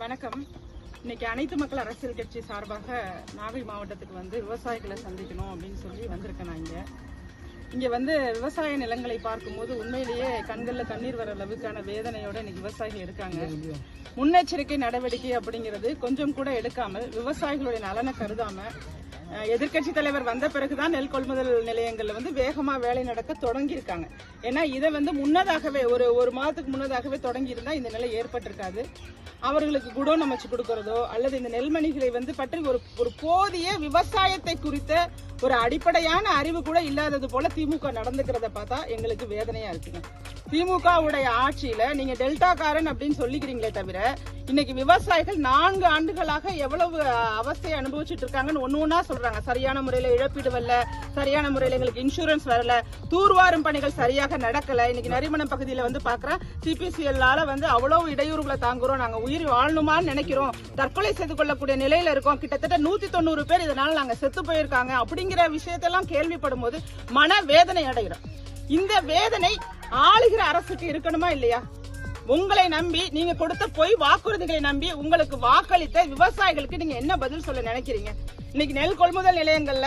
வணக்கம். இன்னைக்கு அனைத்து மக்கள் அரசியல் கட்சி சார்பாக நாகை மாவட்டத்துக்கு வந்து விவசாயிகளை சந்திக்கணும் அப்படின்னு சொல்லி வந்திருக்கேன் நான் இங்கே. இங்கே வந்து விவசாய நிலங்களை பார்க்கும்போது உண்மையிலேயே கண்களில் கண்ணீர் வர அளவுக்கான வேதனையோட இன்னைக்கு விவசாயிகள் இருக்காங்க. முன்னெச்சரிக்கை நடவடிக்கை அப்படிங்கிறது கொஞ்சம் கூட எடுக்காமல் விவசாயிகளுடைய நலனை கருதாமல் எதிர்கட்சி தலைவர் வந்த பிறகுதான் நெல் கொள்முதல் நிலையங்கள்ல வந்து வேகமா வேலை நடக்க தொடங்கியிருக்காங்க. ஏன்னா இதை வந்து முன்னதாகவே ஒரு ஒரு மாதத்துக்கு முன்னதாகவே தொடங்கி இருந்தா இந்த நிலை ஏற்பட்டிருக்காது. அவர்களுக்கு குடோன் அமைச்சு கொடுக்கறதோ அல்லது இந்த நெல்மணிகளை வந்து பற்றி ஒரு ஒரு போதிய விவசாயத்தை குறித்த ஒரு அடிப்படையான அறிவு கூட இல்லாதது போல திமுக நடந்துக்கிறத பார்த்தா எங்களுக்கு வேதனையா இருக்குங்க. திமுகவுடைய ஆட்சியில நீங்க டெல்டாக்காரன் அப்படின்னு சொல்லிக்கிறீங்களே தவிர இன்னைக்கு விவசாயிகள் நான்கு ஆண்டுகளாக எவ்வளவு அவஸ்தையை அனுபவிச்சுட்டு இருக்காங்கன்னு ஒன்னு ஒன்னா சொல்றாங்க. சரியான முறையில இழப்பீடு வரல. சரியான முறையில எங்களுக்கு இன்சூரன்ஸ் வரல. தூர்வாரும் பணிகள் சரியாக நடக்கல. இன்னைக்கு நரிமணம் பகுதியில வந்து பாக்குறேன் சிபிசிஎல்லால வந்து அவ்வளவு இடையூறுகளை தாங்குறோம். நாங்க உயிர் வாழணுமான்னு நினைக்கிறோம். தற்கொலை செய்து கொள்ளக்கூடிய நிலையில இருக்கோம். கிட்டத்தட்ட நூத்தி தொண்ணூறு பேர் இதனால நாங்க செத்து போயிருக்காங்க. அப்படிங்கிற விஷயத்தெல்லாம் கேள்விப்படும் போது மன வேதனை அடைகிறோம். இந்த வேதனை ஆளுகிற அரசுக்கு இருக்கணுமா இல்லையா? உங்களை நம்பி நீங்க கொடுத்த பொய் வாக்குறுதிகளை நம்பி உங்களுக்கு வாக்களித்த விவசாயிகளுக்கு நீங்க என்ன பதில் சொல்ல நினைக்கிறீங்க? இன்னைக்கு நெல் கொள்முதல் நிலையங்கள்ல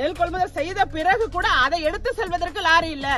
நெல் கொள்முதல் செய்த பிறகு கூட அதை எடுத்து செல்வதற்கு லாரி இல்ல.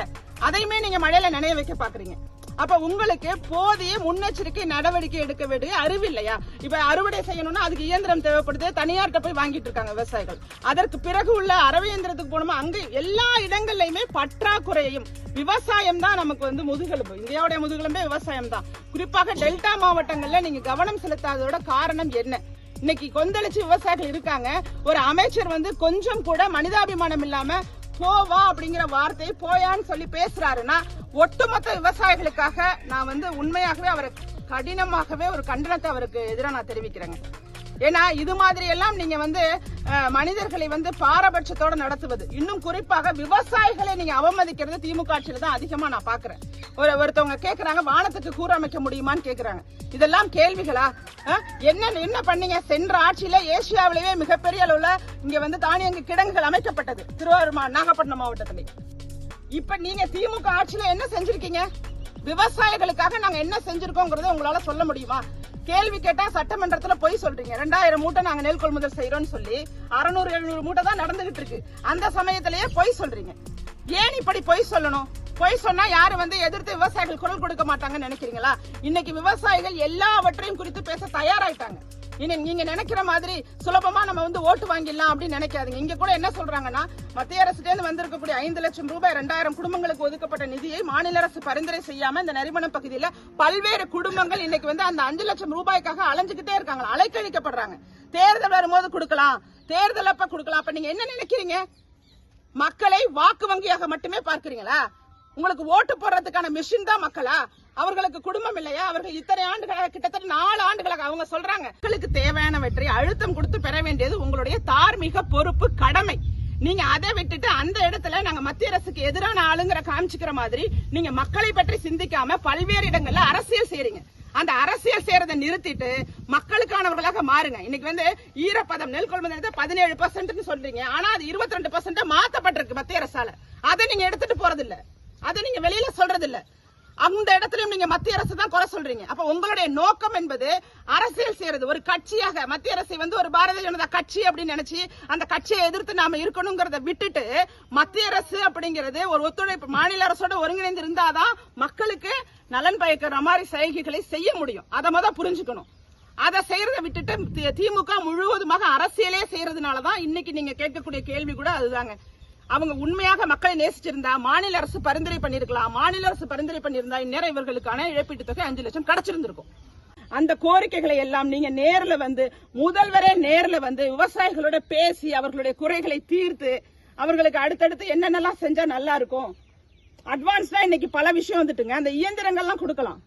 அதையுமே நீங்க மழையில நினைய வைக்க பாக்குறீங்க. அப்ப உங்களுக்கு போதிய முன்னெச்சரிக்கை நடவடிக்கை எடுக்க வேண்டிய அறிவு இல்லையா? இப்ப அறுவடை செய்யணும்னா அதுக்கு இயந்திரம் தேவைப்படுது தனியார்கிட்ட போய் வாங்கிட்டு இருக்காங்க விவசாயிகள். அதற்கு பிறகு உள்ள அரவை இயந்திரத்துக்கு போனோமா அங்கு எல்லா இடங்கள்லயுமே பற்றாக்குறையும் விவசாயம் தான் நமக்கு வந்து முதுகெலும்பு. இந்தியாவுடைய முதுகெலும்பே விவசாயம் தான். குறிப்பாக டெல்டா மாவட்டங்கள்ல நீங்க கவனம் செலுத்தாததோட காரணம் என்ன? இன்னைக்கு கொந்தளிச்சு விவசாயிகள் இருக்காங்க. ஒரு அமைச்சர் வந்து கொஞ்சம் கூட மனிதாபிமானம் இல்லாம போவா அப்படிங்கிற வார்த்தையை போயான்னு சொல்லி பேசுறாருன்னா ஒட்டுமொத்த விவசாயிகளுக்காக நான் வந்து உண்மையாகவே அவரை கடினமாகவே ஒரு கண்டனத்தை அவருக்கு எதிராக நான் தெரிவிக்கிறேங்க. ஏன்னா இது மாதிரி எல்லாம் நீங்க வந்து மனிதர்களை வந்து பாரபட்சத்தோட நடத்துவது. இன்னும் குறிப்பாக விவசாயிகளை நீங்க அவமதிக்கிறது திமுக ஆட்சியில தான் அதிகமா நான் பாக்குறேன். ஒரு ஒருத்தவங்க கேக்குறாங்க வானத்துக்கு கூற அமைக்க முடியுமான்னு கேக்குறாங்க. இதெல்லாம் கேள்விகளா? என்ன என்ன பண்ணீங்க? சென்ற ஆட்சியில ஏசியாவிலேயே மிகப்பெரிய அளவுல இங்க வந்து தானியங்கு கிடங்குகள் அமைக்கப்பட்டது. திருவாரூர் மா- நாகப்பட்டினம் மாவட்டத்திலே. இப்ப நீங்க திமுக ஆட்சியில என்ன செஞ்சிருக்கீங்க? விவசாயிகளுக்காக நாங்க என்ன செஞ்சிருக்கோங்கிறத உங்களால சொல்ல முடியுமா? கேள்வி கேட்டா சட்டமன்றத்துல பொய் சொல்றீங்க. ரெண்டாயிரம் மூட்டை நாங்க நெல் கொள்முதல் செய்யறோம்னு சொல்லி அறுநூறு எழுநூறு மூட்டை தான் நடந்துகிட்டு இருக்கு. அந்த சமயத்திலேயே பொய் சொல்றீங்க. ஏன் இப்படி பொய் சொல்லணும்? பொய் சொன்னா யாரும் வந்து எதிர்த்து விவசாயிகள் குரல் கொடுக்க மாட்டாங்கன்னு நினைக்கிறீங்களா? இன்னைக்கு விவசாயிகள் எல்லாவற்றையும் குறித்து பேச தயாராயிட்டாங்க. இனி நீங்க நினைக்கிற மாதிரி சுலபமா நம்ம வந்து ஓட்டு வாங்கிடலாம் அப்படின்னு நினைக்காதீங்க. இங்க கூட என்ன சொல்றாங்கன்னா மத்திய அரசுலேருந்து வந்திருக்கக்கூடிய ஐந்து லட்சம் ரூபாய் ரெண்டாயிரம் குடும்பங்களுக்கு ஒதுக்கப்பட்ட நிதியை மாநில அரசு பரிந்துரை செய்யாம இந்த நரிமணம் பகுதியில பல்வேறு குடும்பங்கள் இன்னைக்கு வந்து அந்த அஞ்சு லட்சம் ரூபாய்க்காக அலைஞ்சுக்கிட்டே இருக்காங்க. அலைக்கழிக்கப்படுறாங்க. தேர்தல் வரும்போது கொடுக்கலாம். தேர்தல் அப்ப கொடுக்கலாம். அப்ப நீங்க என்ன நினைக்கிறீங்க? மக்களை வாக்கு வங்கியாக மட்டுமே பார்க்கிறீங்களா? உங்களுக்கு ஓட்டு போடுறதுக்கான மிஷின் தான் மக்களா? அவர்களுக்கு குடும்பம் இல்லையா? அவர்கள் இத்தனை ஆண்டுகளாக கிட்டத்தட்ட நாலு ஆண்டுகளாக அவங்க சொல்றாங்க. மக்களுக்கு தேவையானவற்றை அழுத்தம் கொடுத்து பெற வேண்டியது உங்களுடைய தார்மீக பொறுப்பு கடமை. நீங்க அதை விட்டுட்டு அந்த இடத்துல நாங்க மத்திய அரசுக்கு எதிரான ஆளுங்கிற காமிச்சுக்கிற மாதிரி நீங்க மக்களை பற்றி சிந்திக்காம பல்வேறு இடங்கள்ல அரசியல் செய்றீங்க. அந்த அரசியல் செய்யறதை நிறுத்திட்டு மக்களுக்கானவர்களாக மாறுங்க. இன்னைக்கு வந்து ஈரப்பதம் நெல் கொள்முதல் பதினேழு பர்சன்ட் சொல்றீங்க. ஆனா அது இருபத்தி ரெண்டு பர்சன்ட் மாத்தப்பட்டிருக்கு மத்திய அரசால. அதை நீங்க எடுத்துட்டு போறது அதை நீங்க வெளியில சொல்றது இல்ல அந்த இடத்துலயும் நீங்க மத்திய அரசு தான் குறை சொல்றீங்க. அப்ப உங்களுடைய நோக்கம் என்பது அரசியல் செய்யறது. ஒரு கட்சியாக மத்திய அரசை வந்து ஒரு பாரதிய ஜனதா கட்சி அப்படின்னு நினைச்சு அந்த கட்சியை எதிர்த்து நாம இருக்கணுங்கிறத விட்டுட்டு மத்திய அரசு அப்படிங்கிறது ஒரு ஒத்துழைப்பு மாநில அரசோட ஒருங்கிணைந்து இருந்தாதான் மக்களுக்கு நலன் பயக்கிற மாதிரி சைகைகளை செய்ய முடியும். அதை முத புரிஞ்சுக்கணும். அதை செய்யறத விட்டுட்டு தி- திமுக முழுவதுமாக அரசியலே செய்யறதுனாலதான் இன்னைக்கு நீங்க கேட்கக்கூடிய கேள்வி கூட அதுதாங்க. அவங்க உண்மையாக மக்களை நேசிச்சிருந்தா மாநில அரசு பரிந்துரை பண்ணிருக்கலாம். மாநில அரசு பரிந்துரை பண்ணிருந்தா இந்நேரம் இவர்களுக்கான இழப்பீட்டு தொகை அஞ்சு லட்சம் கிடைச்சிருந்திருக்கும். அந்த கோரிக்கைகளை எல்லாம் நீங்க நேரில் வந்து முதல்வரே நேரில் வந்து விவசாயிகளோட பேசி அவர்களுடைய குறைகளை தீர்த்து அவர்களுக்கு அடுத்தடுத்து என்னென்னலாம் செஞ்சா நல்லா இருக்கும். அட்வான்ஸ்னா இன்னைக்கு பல விஷயம் வந்துட்டுங்க. அந்த இயந்திரங்கள்லாம் கொடுக்கலாம்.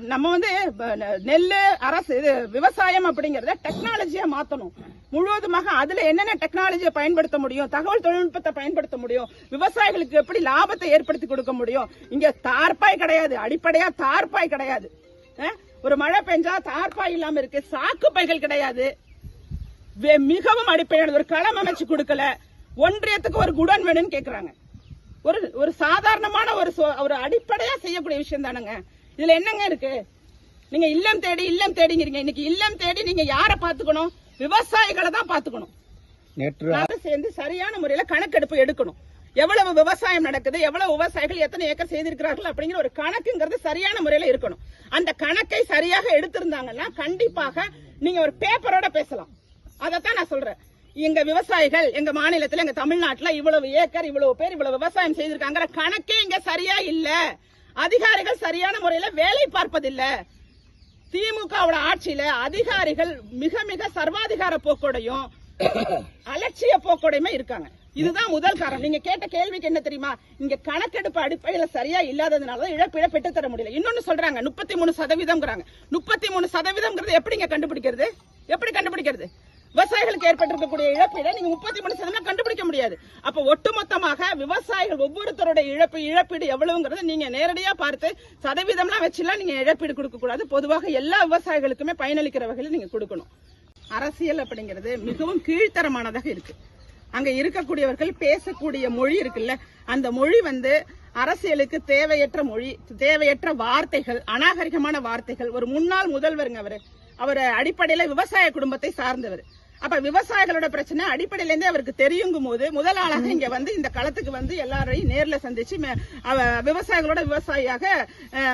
நம்ம வந்து நெல் நெ- அரசு இது விவசாயம் அப்படிங்கறத டெக்னாலஜியா மாத்தணும். முழுவதுமாக அதுல என்னென்ன டெக்னாலஜியை பயன்படுத்த முடியும் தகவல் தொழில்நுட்பத்தை பயன்படுத்த முடியும் விவசாயிகளுக்கு எப்படி லாபத்தை ஏற்படுத்தி கொடுக்க முடியும்? இங்க தார்பாய் கிடையாது அடிப்படையா தார்பாய் கிடையாது. ஒரு மழை பெஞ்சா தார்பாய் இல்லாம இருக்கு சாக்கு பைகள் கிடையாது மிகவும் அடிப்படையானது ஒரு களம் அமைச்சு கொடுக்கல. ஒன்றியத்துக்கு ஒரு குடன் வேணும்னு கேக்குறாங்க. ஒரு ஒரு சாதாரணமான ஒரு ஒரு அடிப்படையா செய்யக்கூடிய விஷயம் தானுங்க. இதுல என்னங்க இருக்கு? நீங்க இல்லம் தேடி இல்லம் தேடிங்கிறீங்க. இன்னைக்கு இல்லம் தேடி நீங்க யாரை பாத்துக்கணும் விவசாயிகளை தான் பாத்துக்கணும் நேற்று சேர்ந்து சரியான முறையில கணக்கெடுப்பு எடுக்கணும். எவ்வளவு விவசாயம் நடக்குது எவ்வளவு விவசாயிகள் எத்தனை ஏக்கர் செய்திருக்கிறார்கள் அப்படிங்கிற ஒரு கணக்குங்கிறது சரியான முறையில இருக்கணும். அந்த கணக்கை சரியாக எடுத்திருந்தாங்கன்னா கண்டிப்பாக நீங்க ஒரு பேப்பரோட பேசலாம். அதைத்தான் நான் சொல்றேன். எங்க விவசாயிகள் எங்க மாநிலத்துல எங்க தமிழ்நாட்டுல இவ்வளவு ஏக்கர் இவ்வளவு பேர் இவ்வளவு விவசாயம் செய்திருக்காங்கிற கணக்கே இங்க சரியா இல்ல. அதிகாரிகள் சரியான முறையில வேலை பார்ப்பதில்லை. திமுகவோட ஆட்சியில அதிகாரிகள் மிக மிக சர்வாதிகார போக்கோடையும் அலட்சிய போக்கோடையுமே இருக்காங்க. இதுதான் முதல் காரணம். நீங்க கேட்ட கேள்விக்கு என்ன தெரியுமா? இங்க கணக்கெடுப்பு அடிப்படையில சரியா இல்லாததுனாலதான் இழப்பீட பெற்று தர முடியல. இன்னொன்னு சொல்றாங்க முப்பத்தி மூணு சதவீதம்ங்கிறாங்க. முப்பத்தி மூணு சதவீதம்ங்கிறது எப்படிங்க கண்டுபிடிக்கிறது? எப்படி கண்டுபிடிக்கிறது? விவசாயிகளுக்கு ஏற்பட்டிருக்கக்கூடிய இழப்பீட நீங்க முப்பத்தி மூணு சதவீதம் கண்டு முடியாது. அப்ப ஒட்டுமொத்தமாக விவசாயிகள் ஒவ்வொருத்தருடைய இழப்பு இழப்பீடு எவ்வளவுங்கிறத நீங்க நேரடியா பார்த்து சதவீதம்லாம் வச்சுலாம் நீங்க இழப்பீடு கொடுக்க கூடாது. பொதுவாக எல்லா விவசாயிகளுக்குமே பயனளிக்கிற வகையில் நீங்க கொடுக்கணும். அரசியல் அப்படிங்கிறது மிகவும் கீழ்த்தரமானதாக இருக்கு. அங்க இருக்கக்கூடியவர்கள் பேசக்கூடிய மொழி இருக்குல்ல அந்த மொழி வந்து அரசியலுக்கு தேவையற்ற மொழி தேவையற்ற வார்த்தைகள் அநாகரிகமான வார்த்தைகள். ஒரு முன்னாள் முதல்வருங்க அவரு. அவர் அடிப்படையில விவசாய குடும்பத்தை சார்ந்தவர். அப்ப விவசாயிகளோட பிரச்சனை அடிப்படையில இருந்தே அவருக்கு தெரியுங்கும் போது முதல் ஆளாக இங்க வந்து இந்த களத்துக்கு வந்து எல்லாரையும் நேர்ல சந்திச்சு விவசாயிகளோட விவசாயியாக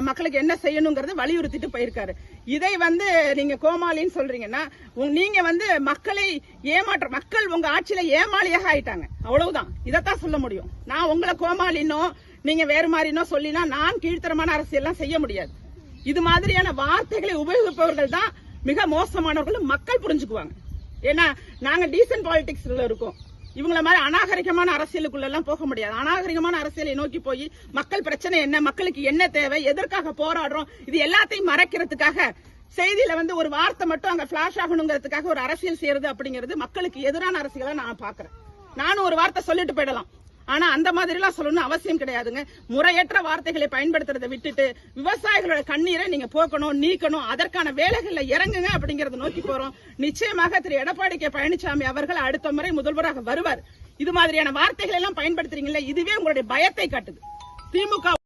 மக்களுக்கு என்ன செய்யணுங்கிறத வலியுறுத்திட்டு போயிருக்காரு. இதை வந்து நீங்க கோமாளின்னு சொல்றீங்கன்னா நீங்க வந்து மக்களை ஏமாற்ற மக்கள் உங்க ஆட்சியில ஏமாளியாக ஆயிட்டாங்க. அவ்வளவுதான். இதைத்தான் சொல்ல முடியும். நான் உங்களை கோமாளினோ நீங்க வேறு மாதிரினோ சொல்லினா நான் கீழ்த்தரமான அரசியல்லாம் செய்ய முடியாது. இது மாதிரியான வார்த்தைகளை உபயோகிப்பவர்கள் தான் மிக மோசமானவர்கள் மக்கள் புரிஞ்சுக்குவாங்க. ஏன்னா நாங்க டீசன்ட் பாலிடிக்ஸ்ல இருக்கோம். இவங்கள மாதிரி அநாகரிகமான அரசியலுக்குள்ள எல்லாம் போக முடியாது. அநாகரிகமான அரசியலை நோக்கி போய் மக்கள் பிரச்சனை என்ன மக்களுக்கு என்ன தேவை எதற்காக போராடுறோம் இது எல்லாத்தையும் மறைக்கிறதுக்காக செய்தியில வந்து ஒரு வார்த்தை மட்டும் அங்க பிளாஷ் ஆகணுங்கிறதுக்காக ஒரு அரசியல் செய்யறது அப்படிங்கிறது மக்களுக்கு எதிரான அரசியலை நான் பாக்குறேன். நானும் ஒரு வார்த்தை சொல்லிட்டு போயிடலாம். ஆனா அந்த மாதிரி எல்லாம் சொல்லணும்னு அவசியம் கிடையாதுங்க. முறையற்ற வார்த்தைகளை பயன்படுத்துறதை விட்டுட்டு விவசாயிகளோட கண்ணீரை நீங்க போக்கணும் நீக்கணும் அதற்கான வேலைகள்ல இறங்குங்க அப்படிங்கறத நோக்கி போறோம். நிச்சயமாக திரு எடப்பாடி கே பழனிசாமி அவர்கள் அடுத்த முறை முதல்வராக வருவார். இது மாதிரியான வார்த்தைகள் எல்லாம் பயன்படுத்துறீங்களா இதுவே உங்களுடைய பயத்தை காட்டுது. திமுக